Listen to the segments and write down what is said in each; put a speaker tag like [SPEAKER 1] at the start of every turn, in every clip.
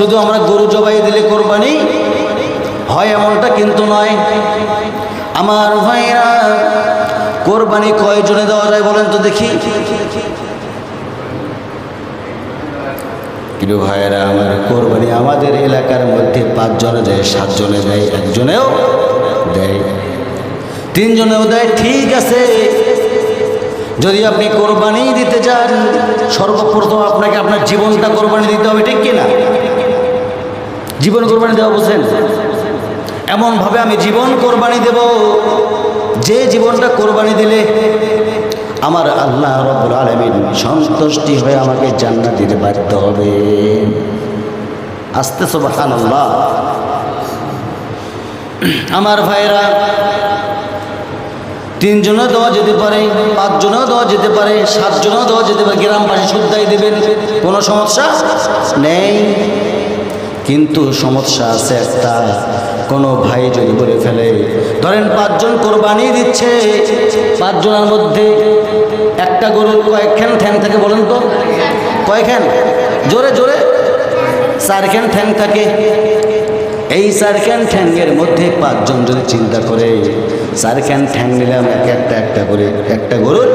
[SPEAKER 1] শুধু আমরা গরু জবাই দিলে কোরবানি হয় এমনটা কিন্তু নয়। আমার ভাইরা কোরবানি কয়জনে দেওয়া যায় বলেন তো দেখি। প্রিয় ভাইয়েরা, আমার কোরবানি আমাদের এলাকার মধ্যে পাঁচজনে দেয়, সাতজনে দেয়, একজনেও দেয়। তিনজনেও দেয়, ঠিক আছে। যদি আপনি কোরবানি দিতে চান, সর্বপ্রথম আপনাকে আপনার জীবনটা কোরবানি দিতে হবে, ঠিক কিনা? জীবন কোরবানি দেওয়া বুঝলেন এমনভাবে আমি জীবন কোরবানি দেব। যে জীবনটা কোরবানি দিলে আমার আল্লাহ রব্বুল আলমিন সন্তুষ্টি হয়ে আমাকে জান্নাত দিতে পারতে হবে। আস্তে সোবাহান আল্লাহ আমার ভাইরা তিনজনও দেওয়া যেতে পারে, পাঁচজনও দেওয়া যেতে পারে, সাতজনও দেওয়া যেতে পারে, গ্রামবাসী শুদ্ধাই দেবেন, কোনো সমস্যা নেই। কিন্তু সমস্যা আছে একটা। কোনো ভাই যদি বলে ফেলে, ধরেন পাঁচজন কোরবানি দিচ্ছে, পাঁচজনের মধ্যে একটা গরুর কয়েকখান ঠ্যাং থাকে বলেন তো? কয়েকখান জোরে জোরে। চারখান ঠ্যাং থাকে। এই চারখান ঠ্যাঙ্গের মধ্যে পাঁচজন যদি চিন্তা করে চারখান ঠ্যাং নিলাম, এক একটা একটা করে, একটা গরুর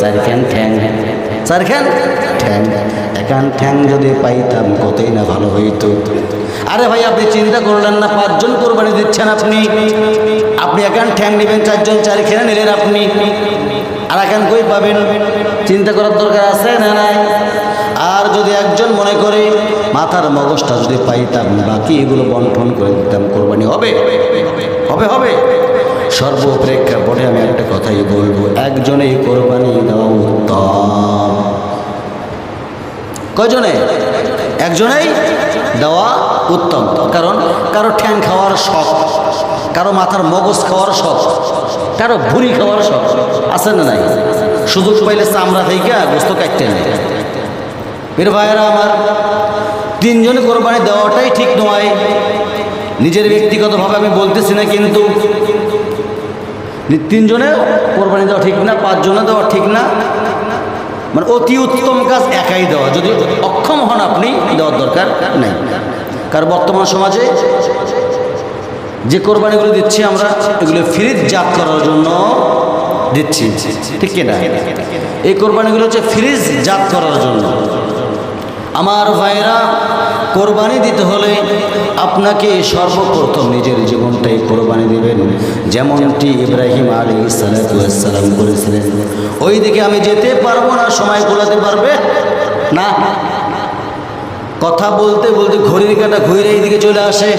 [SPEAKER 1] চারখান ঠ্যাং। চারখান ঠ্যাং, একান ঠ্যাং যদি পাইতাম কতই না ভালো হইতো। আরে ভাই, আপনি চিন্তা করলেন না, পাঁচজন কোরবানি দিচ্ছেন আপনি। আপনি একান ঠ্যাং নেবেন, চারজন চারখানা নিলেন আপনি। আর একান কই পাবেন? চিন্তা করার দরকার আছে না নাই? আর যদি একজন মনে করে, মাথার মগজটা যদি পাইতাম বাকি এগুলো বন্টন করে দিতাম, কোরবানি হবে? হবে হবে। সর্বপ্রেক্ষাপটে আমি একটা কথাই বলব, একজনেই কোরবানি কজনে? একজনেই দেওয়া উত্তম। কারণ কারও ঠ্যাং খাওয়ার শখ, কারও মাথার মগজ খাওয়ার শখ, কারও ভুড়ি খাওয়ার শখ, আছে না নাই? সুযোগ পাইলে চামড়া থেকে গোস্ত কাটতে নেই এর ভাইয়েরা আমার, তিনজনে কোরবানি দেওয়াটাই ঠিক নয়। নিজের ব্যক্তিগতভাবে আমি বলতেছি না কিন্তু তিনজনে কোরবানি দেওয়া ঠিক না পাঁচজনে দেওয়া ঠিক না। মানে অতি উত্তম কাজ একাই দেওয়া। যদি অক্ষম হন আপনি, দেওয়ার দরকার নেই। কারণ বর্তমান সমাজে যে কোরবানিগুলো দিচ্ছি আমরা, এগুলো ফ্রিজ জাত করার জন্য দিচ্ছি। ঠিক কিনা? এই কোরবানিগুলো হচ্ছে ফ্রিজ জাত করার জন্য। আমার ভাইরা, কোরবানি দিতে হলে আপনাকে সর্বপ্রথম নিজের জীবনটাই কোরবানি দেবেন। যেমনটি ইব্রাহিম আলী সালাম করেছিলেন ওই দিকে আমি যেতে পারব না, সময় কোলাতে পারবে? না। কথা বলতে বলতে ঘড়ির কাটা ঘুরে এইদিকে চলে আসে।